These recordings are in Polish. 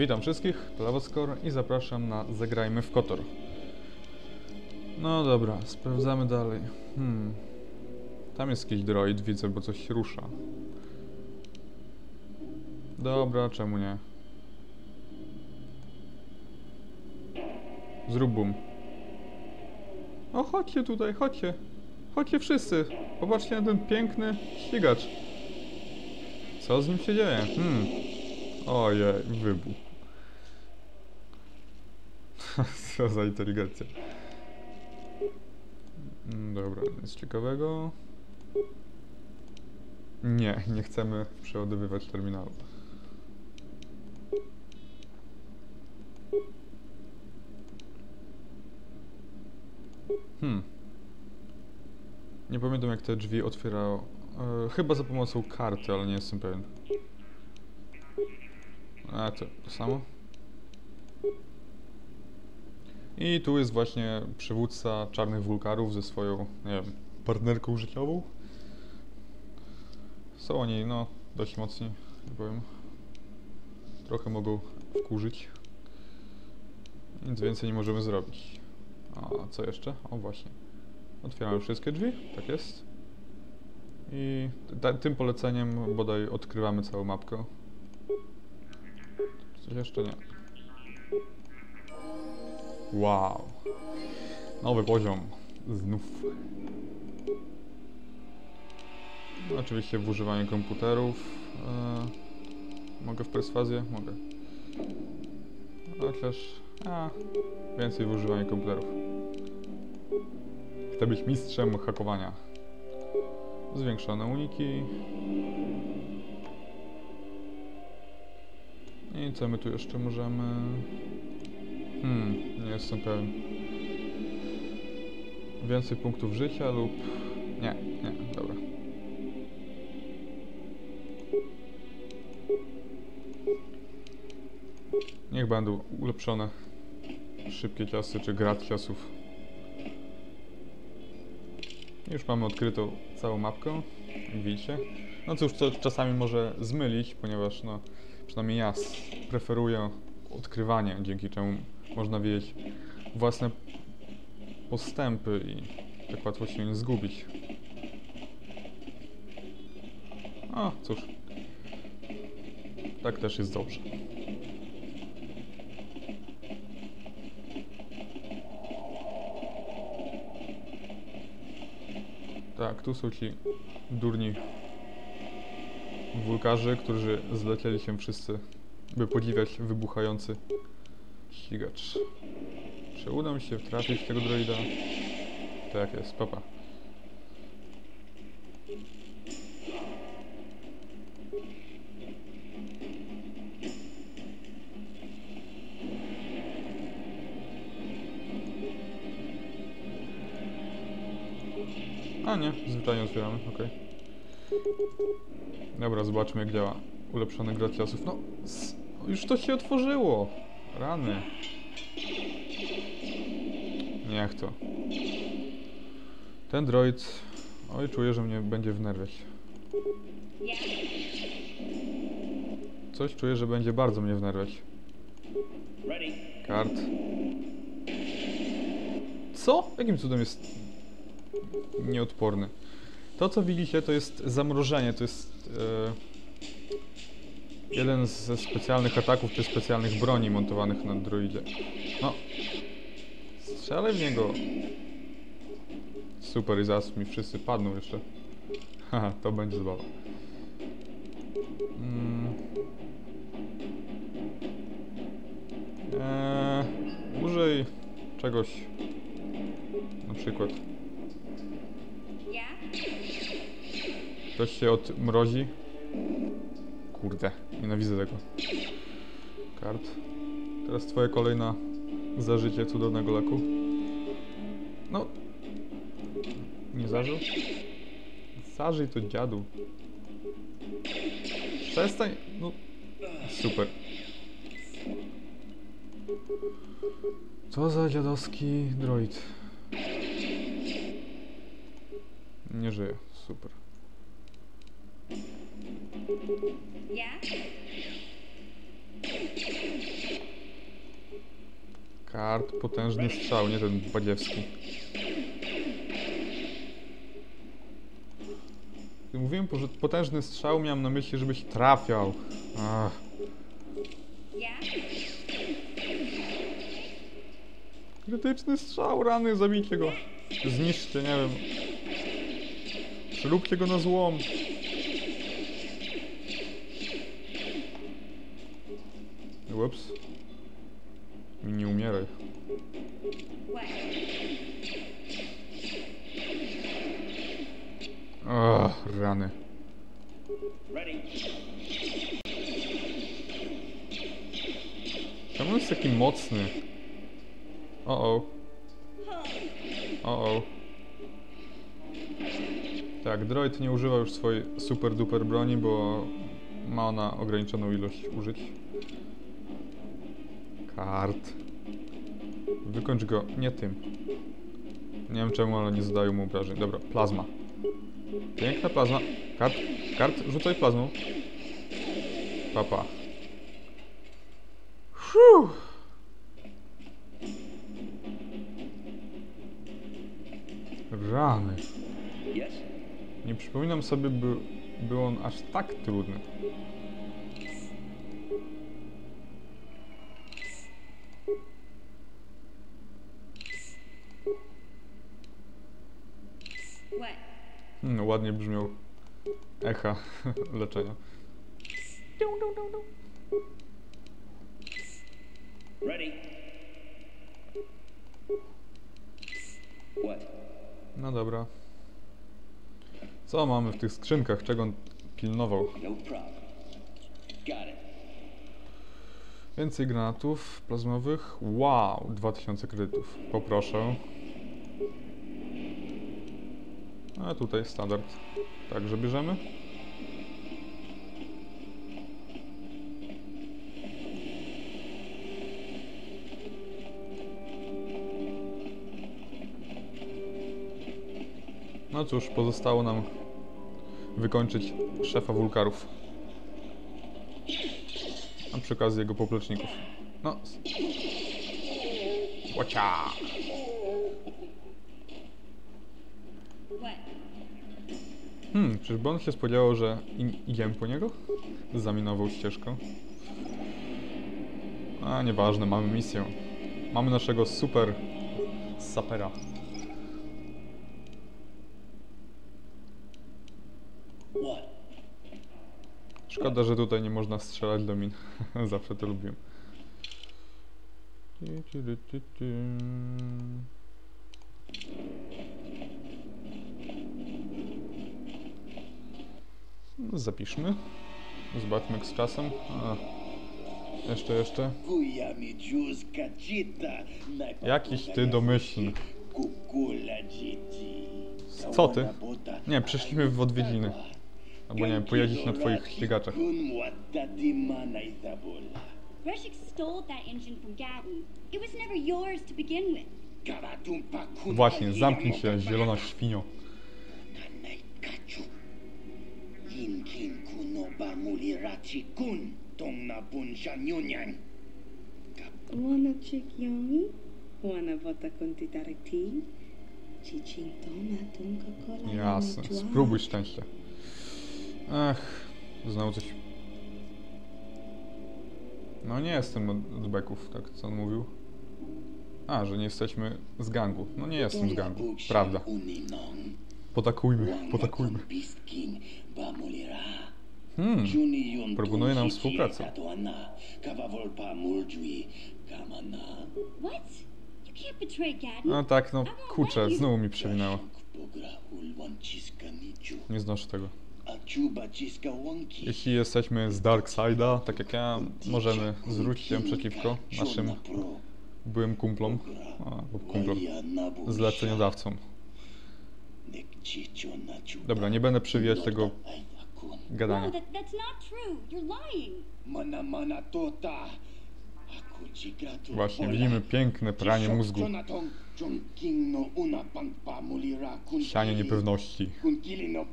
Witam wszystkich, to i zapraszam na Zagrajmy w Kotor. No dobra, sprawdzamy dalej. Hmm. Tam jest jakiś droid, widzę, bo coś się rusza. Dobra, czemu nie? Zrób boom. O, chodźcie tutaj, chodźcie. Chodźcie wszyscy. Popatrzcie na ten piękny ścigacz. Co z nim się dzieje? Hmm. Ojej, wybuch. Co za inteligencja. Mm, Dobra, nic ciekawego. Nie, nie chcemy przeładowywać terminalu. Hmm. Nie pamiętam jak te drzwi otwierało. E, chyba za pomocą karty, ale nie jestem pewien. A to, to samo? I tu jest właśnie przywódca czarnych wulkarów ze swoją, nie wiem, partnerką życiową. Są oni, no, dość mocni, nie powiem. Trochę mogą wkurzyć. Nic więcej nie możemy zrobić. A co jeszcze? O właśnie. Otwieramy wszystkie drzwi, tak jest. I tym poleceniem bodaj odkrywamy całą mapkę. Coś jeszcze nie. Wow. Nowy poziom. Znów. Oczywiście w używaniu komputerów. E, mogę w perswazję? Mogę. Chociaż... A, więcej w używaniu komputerów. Chcę być mistrzem hakowania. Zwiększone uniki. I co my tu jeszcze możemy... Hmm, nie jestem pewien. Więcej punktów życia lub... Nie, nie, dobra. Niech będą ulepszone szybkie ciosy czy grad ciosów. Już mamy odkrytą całą mapkę, widzicie. No cóż, to czasami może zmylić, ponieważ no, przynajmniej ja preferuję odkrywanie, dzięki czemu można wiedzieć własne postępy i tak łatwo się nie zgubić. A, cóż. Tak też jest dobrze. Tak, tu są ci durni wulkarzy, którzy zlecieli się wszyscy, by podziwiać wybuchający ścigacz. Czy uda mi się trafić tego droida? Tak jest, papa. A nie, zwyczajnie otwieramy, okej. Dobra, zobaczmy jak działa ulepszony grad ciosów. No, już to się otworzyło. Rany. Niech to. Ten droid... Oj, czuję, że mnie będzie wnerwiać. Coś czuję, że będzie bardzo mnie wnerwiać. Kart. Co? Jakim cudem jest nieodporny? To, co widzicie, to jest zamrożenie. To jest e, jeden ze specjalnych ataków czy specjalnych broni montowanych na droidzie. No. Strzelaj w niego. Super, i zaraz mi wszyscy padną jeszcze. Haha, to będzie zabawa. Mm. Eee, użyj czegoś. Na przykład. Ktoś się odmrozi. Kurde, nienawidzę tego. Kart. Teraz twoja kolejna zażycie cudownego leku. No. Nie zażył? Zażyj to dziadu. Przestań. No. Super. Co za dziadowski droid. Nie żyje. Super. Kart, potężny strzał, nie ten badziewski. Gdy mówiłem, że potężny strzał, miałem na myśli, żebyś trafiał. Ach. Krytyczny strzał, rany, zabijcie go. Zniszczcie, nie wiem. Przelubcie go na złom. Ups. Nie umieraj. Rany. Czemu jest taki mocny? O o. O o. Tak, droid nie używa już swojej super duper broni, bo ma ona ograniczoną ilość użyć. Kart. Wykończ go nie tym. Nie wiem czemu, ale nie zadają mu obrażeń. Dobra, plazma. Piękna plazma. Kart, kart, rzucaj plazmą. Papa. Fiu. Rany. Nie przypominam sobie, by był on aż tak trudny. What? No, ładnie brzmiał echa leczenia. No dobra. Co mamy w tych skrzynkach? Czego on pilnował? No. Więcej granatów plazmowych. Wow, 2000 kredytów. Poproszę. A tutaj standard. Także bierzemy. No cóż, pozostało nam wykończyć szefa wulkarów. A przy okazji jego popleczników. No. Łocia! Hmm, czyżby on się spodziewał, że idziemy po niego? Zaminował ścieżkę. A, nieważne, mamy misję. Mamy naszego super sapera. Szkoda, że tutaj nie można strzelać do min. Zawsze to lubiłem. Ty, ty, ty, ty, ty. No, Zapiszmy. Zobaczmy jak z czasem. A, jeszcze, jeszcze. Jakiś ty domyślny. Co ty? Nie, przyszliśmy w odwiedziny. Albo nie wiem, pojeździć na twoich ścigaczach. Reshik stole that engine from Gowton. It was never yours to begin with. Właśnie, zamknij się, zielona świnio. Jinkin kunoba mulirachi kun tong na bunsha nyunyan. Wana chikyongi, wana vota konti tarekti, chichintoma tunka kola Jasne, spróbuj szczęścia. Ech, znowu coś. No nie jestem od od beków, tak co on mówił. A, że nie jesteśmy z gangu. No nie jestem z gangu, prawda. Potakujmy, potakujmy. Hmm, Proponuję nam współpracę. no tak, no kurczę, znowu mi przewinęło. Nie znoszę tego. Jeśli jesteśmy z Dark Side'a, tak jak ja, możemy zwrócić się przeciwko naszym byłym kumplom, a, kumplom, zleceniodawcom. Dobra, nie będę przewijać tego gadania. No, tota. Właśnie, widzimy piękne pranie mózgu, no sianie niepewności. No.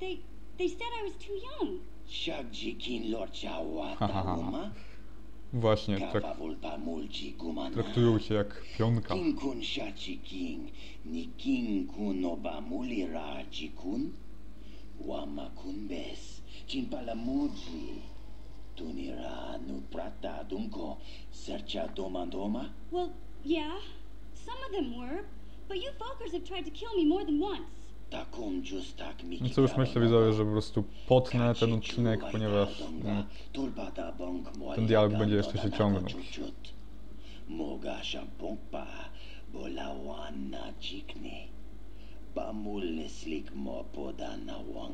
They they said I was too young. Lorcia Ha, Właśnie, gumana. traktują cię jak pionka. King, ni obamuli kun. Prata dunko. Well, yeah, some of them were, but you folkers have tried to kill me more than once. No cóż, myślę widzowie, że po prostu potnę ten odcinek, ponieważ no, ten dialog będzie jeszcze się ciągnąć.